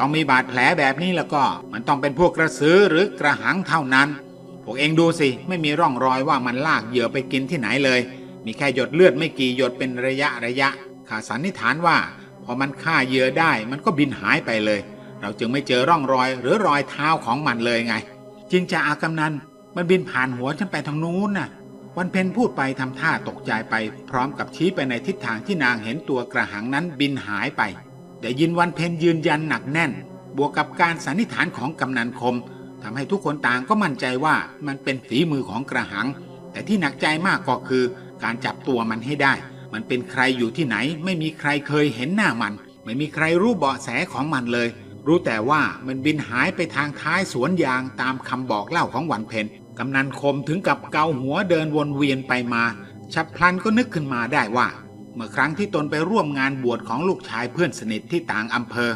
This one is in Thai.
เรามีบาดแผลแบบนี้แล้วก็มันต้องเป็นพวกกระสือหรือกระหังเท่านั้น พวกเองดูสิ ไม่มีร่องรอยว่ามันลากเหยื่อไปกินที่ไหนเลย มีแค่หยดเลือดไม่กี่หยดเป็นระยะระยะข้าสันนิษฐานว่า พอมันฆ่าเหยื่อได้มันก็บินหายไปเลย เราจึงไม่เจอร่องรอยหรือรอยเท้าของมันเลยไง จริงจะอากำนันมันบินผ่านหัวฉันไปทางนู้นน่ะ วันเพ็ญพูดไปทำท่าตกใจไป พร้อมกับชี้ไปในทิศทางที่นางเห็นตัวกระหังนั้นบินหายไป ได้ยินวันเพ็ญยืนยันหนักแน่น บวกกับการสันนิษฐานของกำนันคมทำให้ทุกคนต่างก็มั่นใจว่ามันเป็นฝีมือของกระหัง แต่ที่หนักใจมากก็คือ การจับตัวมันให้ได้ มันเป็นใครอยู่ที่ไหน ไม่มีใครเคยเห็นหน้ามัน ไม่มีใครรู้เบาะแสของมันเลย รู้แต่ว่ามันบินหายไปทางท้ายสวนยางตามคำบอกเล่าของวันเพ็ญกำนันคมถึงกับเกาหัวเดินวนเวียนไปมา ฉับพลันก็นึกขึ้นมาได้ว่า เมื่อครั้งที่ตนไปร่วมงานบวชของลูกชายเพื่อนสนิทที่ต่างอำเภอ